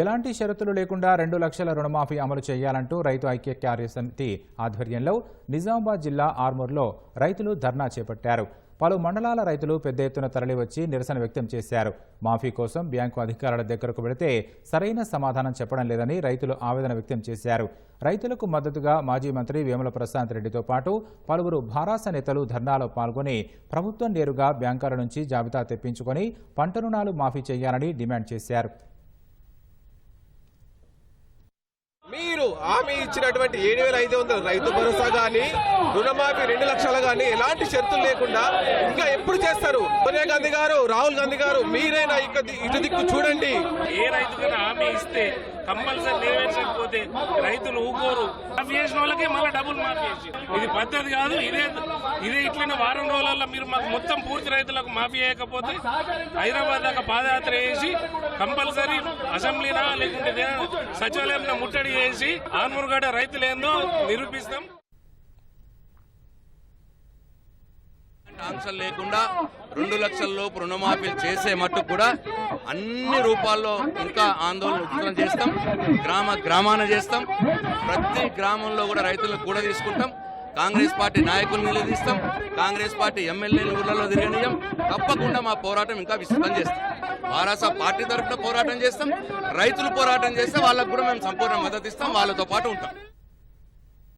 ఎలాంటి షరతులు లేకుండా రెండు లక్షల రుణమాఫీ అమలు చేయాలంటూ రైతు ఐక్య కార్యసమితి ఆధ్వర్యంలో నిజామాబాద్ జిల్లా ఆర్మూర్లో రైతులు ధర్నా చేపట్టారు. పలు మండలాల రైతులు పెద్ద ఎత్తున తరలివచ్చి నిరసన వ్యక్తం చేశారు. మాఫీ కోసం బ్యాంకు అధికారుల దగ్గరకు వెళితే సరైన సమాధానం చెప్పడం లేదని రైతులు ఆవేదన వ్యక్తం చేశారు. రైతులకు మద్దతుగా మాజీ మంత్రి వేముల ప్రశాంత్ రెడ్డితో పాటు పలువురు భారాస నేతలు ధర్నాలో పాల్గొని ప్రభుత్వం నేరుగా బ్యాంకర్ల నుంచి జాబితా తెప్పించుకొని పంట రుణాలు మాఫీ చేయాలని డిమాండ్ చేశారు మీరు హామీ ఇచ్చినటువంటి ఏడు వేల ఐదు వందల రైతు భరోసా గాని రుణమాఫీ రెండు లక్షలు గాని ఎలాంటి షరతులు లేకుండా ఇంకా ఎప్పుడు చేస్తారు? సోనియా గాంధీ గారు రాహుల్ గాంధీ గారు మీరైనా ఇక ఇటు దిక్కు చూడండి. ఏ రైతుకైనా హామీ ఇస్తే కంపల్సరీ నెరవేర్చకపోతే రైతులు ఊకోరు. మాఫీ చేసిన వాళ్ళకే మళ్ళీ డబ్బులు మాఫీ ఇది పద్ధతి కాదు ఇదే ఇదే ఇట్లనే వారం రోజులలో మీరు మాకు మొత్తం పూర్తి రైతులకు మాఫీ చేయకపోతే హైదరాబాద్ దాకా పాదయాత్ర చేసి కంపల్సరీ అసెంబ్లీనా లేకుంటే సచివాలయంలో ముట్టడి చేసి ఆన్మూర్గడ రైతులేందో నిరూపిస్తాం. ఆంక్షలు లేకుండా రెండు లక్షల లోపు రుణమాఫీలు చేసే మట్టుకు కూడా అన్ని రూపాల్లో ఇంకా ఆందోళన ఉధృతం చేస్తాం. గ్రామ గ్రామాన చేస్తాం. ప్రతి గ్రామంలో కూడా రైతులను కూడా తీసుకుంటాం. కాంగ్రెస్ పార్టీ నాయకులను నిలదీస్తాం. కాంగ్రెస్ పార్టీ ఎమ్మెల్యేలు ఊళ్ళలో తిరగనీయం. తప్పకుండా మా పోరాటం ఇంకా విస్తృతం చేస్తాం. వారాసా పార్టీ తరఫున పోరాటం చేస్తాం. రైతులు పోరాటం చేస్తే వాళ్ళకు కూడా మేము సంపూర్ణ మద్దతు ఇస్తాం. వాళ్ళతో పాటు ఉంటాం.